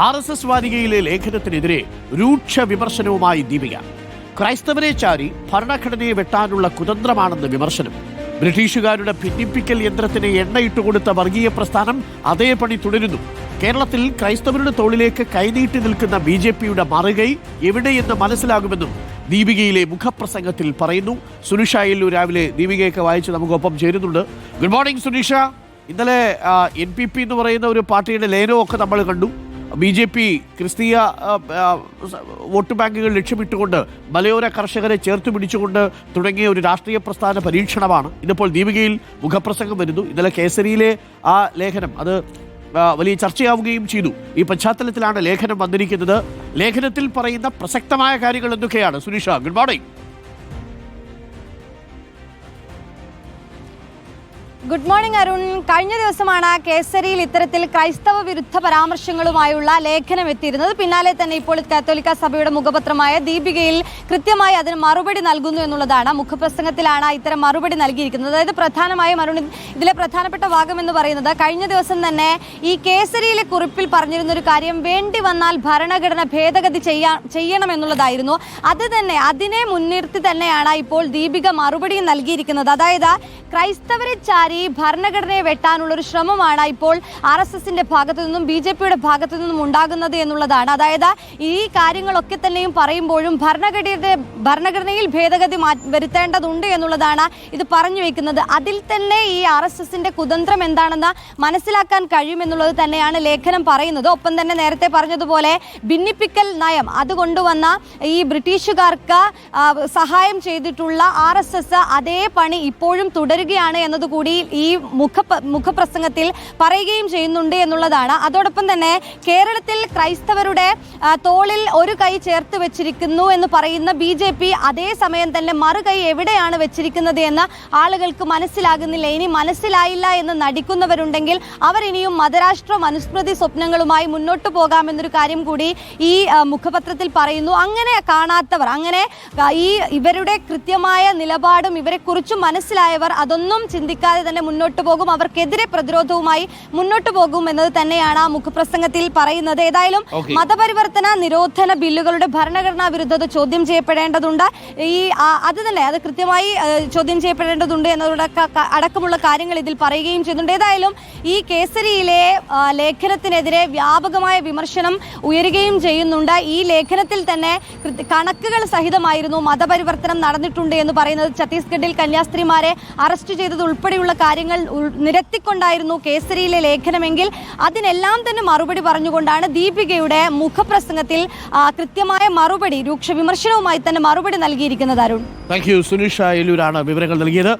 R S S വാരികയിലെ ലേഖനത്തിനെതിരെ രൂക്ഷ വിമർശനവുമായി ദീപിക. ക്രൈസ്തവരെ ചാരി ഭരണഘടനയെ വെട്ടാനുള്ള കുതന്ത്രമാണെന്ന് വിമർശനം. ബ്രിട്ടീഷുകാരുടെ ഭിന്നിപ്പിക്കൽ യന്ത്രത്തിന് എണ്ണയിട്ട് കൊടുത്ത വർഗീയ പ്രസ്ഥാനം അതേപടി തുടരുന്നു. കേരളത്തിൽ ക്രൈസ്തവരുടെ തോളിലേക്ക് കൈനീട്ടി നിൽക്കുന്ന ബി ജെ പിയുടെ മറുകൈ എവിടെയെന്ന് മനസ്സിലാകുമെന്നും ദീപികയിലെ മുഖപ്രസംഗത്തിൽ പറയുന്നു. സുനിഷ എല്ലു രാവിലെ ദീപികയൊക്കെ വായിച്ച് നമുക്കൊപ്പം ചേരുന്നുണ്ട്. Good morning Sunisha. ഇന്നലെ എൻ പി പി എന്ന് പറയുന്ന ഒരു പാർട്ടിയുടെ ലേനോ ഒക്കെ നമ്മൾ കണ്ടു. ബി ജെ പി ക്രിസ്തീയ വോട്ട് ബാങ്കുകൾ ലക്ഷ്യമിട്ടുകൊണ്ട് മലയോര കർഷകരെ ചേർത്ത് പിടിച്ചുകൊണ്ട് തുടങ്ങിയ ഒരു രാഷ്ട്രീയ പ്രസ്ഥാന പരീക്ഷണമാണ് ഇതിപ്പോൾ ദീപികയിൽ മുഖപ്രസംഗം വരുന്നു. ഇന്നലെ കേസരിയിലെ ആ ലേഖനം അത് വലിയ ചർച്ചയാവുകയും ചെയ്തു. ഈ പശ്ചാത്തലത്തിലാണ് ലേഖനം വന്നിരിക്കുന്നത്. ലേഖനത്തിൽ പറയുന്ന പ്രസക്തമായ കാര്യങ്ങൾ എന്തൊക്കെയാണ്? Sunisha good morning good morning Arun കഴിഞ്ഞ ദിവസമാണ് കേസരിയിൽ ഇത്തരത്തിൽ ക്രൈസ്തവ വിരുദ്ധ പരാമർശങ്ങളുമായുള്ള ലേഖനം എത്തിയിരുന്നത്. പിന്നാലെ തന്നെ ഇപ്പോൾ കാത്തോലിക്ക സഭയുടെ മുഖപത്രമായ ദീപികയിൽ കൃത്യമായി അതിന് മറുപടി നൽകുന്നു എന്നുള്ളതാണ് മുഖപ്രസംഗത്തിലാണ് ഇത്തരം മറുപടി നൽകിയിരിക്കുന്നത്. അതായത് പ്രധാനമായും അരുൺ ഇതിലെ പ്രധാനപ്പെട്ട ഭാഗം എന്ന് പറയുന്നത് കഴിഞ്ഞ ദിവസം തന്നെ ഈ കേസരിയിലെ കുറിപ്പിൽ പറഞ്ഞിരുന്ന ഒരു കാര്യം വേണ്ടി വന്നാൽ ഭരണഘടന ഭേദഗതി ചെയ്യാ എന്നുള്ളതായിരുന്നു. അത് തന്നെ അതിനെ മുൻനിർത്തി തന്നെയാണ് ഇപ്പോൾ ദീപിക മറുപടി നൽകിയിരിക്കുന്നത്. അതായത് ക്രൈസ്തവരെ ചാരി ഭരണഘടനയെ വെട്ടാനുള്ള ഒരു ശ്രമമാണ് ഇപ്പോൾ ആർ എസ് എസിന്റെ ഭാഗത്തു നിന്നും ബി ജെ പിയുടെ ഭാഗത്തു നിന്നും ഉണ്ടാകുന്നത് എന്നുള്ളതാണ്. അതായത് ഈ കാര്യങ്ങളൊക്കെ തന്നെയും പറയുമ്പോഴും ഭരണഘടനയുടെ ഭരണഘടനയിൽ ഭേദഗതി വരുത്തേണ്ടതുണ്ട് എന്നുള്ളതാണ് ഇത് പറഞ്ഞു വെക്കുന്നത്. അതിൽ തന്നെ ഈ ആർ എസ് എസിന്റെ കുതന്ത്രം എന്താണെന്ന് മനസ്സിലാക്കാൻ കഴിയുമെന്നുള്ളത് തന്നെയാണ് ലേഖനം പറയുന്നത്. ഒപ്പം തന്നെ നേരത്തെ പറഞ്ഞതുപോലെ ഭിന്നിപ്പിക്കൽ നയം അത് കൊണ്ടുവന്ന ഈ ബ്രിട്ടീഷുകാർക്ക് സഹായം ചെയ്തിട്ടുള്ള ആർ എസ് എസ് അതേ പണി ഇപ്പോഴും തുടരുകയാണ് എന്നതുകൂടി ഈ മുഖ മുഖപ്രസംഗത്തിൽ പറയുകയും ചെയ്യുന്നുണ്ട് എന്നുള്ളതാണ്. അതോടൊപ്പം തന്നെ കേരളത്തിൽ ക്രൈസ്തവരുടെ തോളിൽ ഒരു കൈ ചേർത്ത് വെച്ചിരിക്കുന്നു എന്ന് പറയുന്ന ബി ജെ പി അതേസമയം തന്നെ മറുകൈ എവിടെയാണ് വെച്ചിരിക്കുന്നത് എന്ന് ആളുകൾക്ക് മനസ്സിലാകുന്നില്ല. ഇനി മനസ്സിലായില്ല എന്ന് നടിക്കുന്നവരുണ്ടെങ്കിൽ അവർ ഇനിയും മതരാഷ്ട്ര മനുസ്മൃതി സ്വപ്നങ്ങളുമായി മുന്നോട്ട് പോകാമെന്നൊരു കാര്യം കൂടി ഈ മുഖപത്രത്തിൽ പറയുന്നു. അങ്ങനെ കാണാത്തവർ അങ്ങനെ ഈ ഇവരുടെ കൃത്യമായ നിലപാടും ഇവരെ കുറിച്ചും മനസ്സിലായവർ അതൊന്നും ചിന്തിക്കാതെ തന്നെ മുന്നോട്ട് പോകും. അവർക്കെതിരെ പ്രതിരോധവുമായി മുന്നോട്ട് പോകും എന്നത് തന്നെയാണ് ആ മുഖപ്രസംഗത്തിൽ പറയുന്നത്. ഏതായാലും മതപരിവർത്തന നിരോധന ബില്ലുകളുടെ ഭരണഘടനാ വിരുദ്ധത ചോദ്യം ചെയ്യപ്പെടേണ്ടതുണ്ട്. ഈ അത് തന്നെ അത് കൃത്യമായി ചോദ്യം ചെയ്യപ്പെടേണ്ടതുണ്ട് എന്നതോടൊക്കെ അടക്കമുള്ള കാര്യങ്ങൾ ഇതിൽ പറയുകയും ചെയ്യുന്നുണ്ട്. ഏതായാലും ഈ കേസരിയിലെ ലേഖനത്തിനെതിരെ വ്യാപകമായ വിമർശനം ഉയരുകയും ചെയ്യുന്നുണ്ട്. ഈ ലേഖനത്തിൽ തന്നെ കണക്കുകൾ സഹിതമായിരുന്നു മതപരിവർത്തനം നടന്നിട്ടുണ്ട് എന്ന് പറയുന്നത്. ഛത്തീസ്ഗഡിൽ കന്യാസ്ത്രീമാരെ അറസ്റ്റ് ചെയ്തത് ഉൾപ്പെടെയുള്ള കാര്യങ്ങൾ നിരത്തിക്കൊണ്ടായിരുന്നു കേസരിയിലെ ലേഖനമെങ്കിൽ. അതിനെല്ലാം തന്നെ മറുപടി പറഞ്ഞുകൊണ്ടാണ് ദീപികയുടെ മുഖപ്രസംഗത്തിൽ കൃത്യമായ മറുപടി രൂക്ഷ വിമർശനവുമായി തന്നെ മറുപടി നൽകിയിരിക്കുന്നത് അരുൺ. താങ്ക് യു സുനിഷ് വിവരങ്ങൾ നൽകിയത്.